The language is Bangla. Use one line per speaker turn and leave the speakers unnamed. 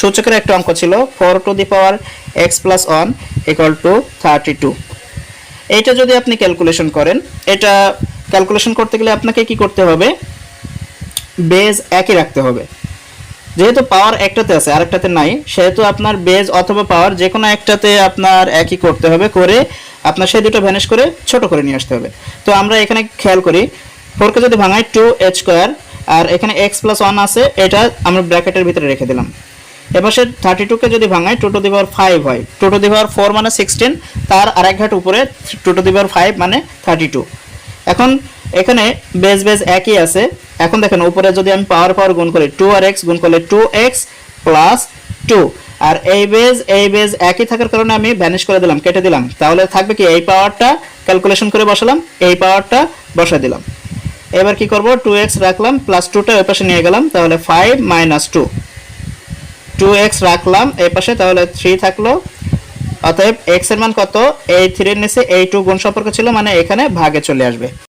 সূচকের একটা অঙ্ক ছিল four to the power x plus one equal to thirty two এইটা যদি আপনি ক্যালকুলেশন করেন, এটা ক্যালকুলেশন করতে গেলে আপনাকে কি করতে হবে? বেজ একই রাখতে হবে। যেহেতু পাওয়ার একটাতে আছে, আরেকটাতে নাই, সেহেতু আপনার বেজ অথবা পাওয়ার যে কোনো একটাতে আপনার একই করতে হবে করে আপনার সেই দুটো ভ্যানিশ করে ছোট করে নিয়ে আসতে হবে। তো আমরা এখানে খেয়াল করি ফোরকে যদি ভাঙাই টু এইচ স্কোয়ার আর এখানে এক্স প্লাস ওয়ান আছে, এটা আমরা ব্র্যাকেটের ভিতরে রেখে দিলাম। এবার সে থার্টি টুকে যদি ভাঙায় two to the power five হয়। Two to the power four মানে সিক্সটিন তার আরেক ঘাট উপরে two to the power five মানে থার্টি টু এখন এখানে বেস বেস একই আছে। এখন দেখেন, উপরে যদি আমি পাওয়ার পাওয়ার গুণ করি টু আর এক্স গুণ করলে টু এক্স প্লাস টু আর এই বেজ এই বেজ একই থাকার কারণে আমি ভ্যানিশ করে দিলাম, কেটে দিলাম। তাহলে থাকবে কি, এই পাওয়ারটা ক্যালকুলেশন করে বসালাম, এই পাওয়ারটা বসা দিলাম। এবার কি করব? টু এক্স রাখলাম প্লাস টুটা ওই পাশে নিয়ে গেলাম, তাহলে five minus two two x রাখলাম, এই পাশে, তাহলে থ্রি থাকল। অতএব এক্সের মান কত? এই থ্রির নিচে এই টু গুণ সম্পর্ক ছিল মানে এখানে ভাগে চলে আসবে।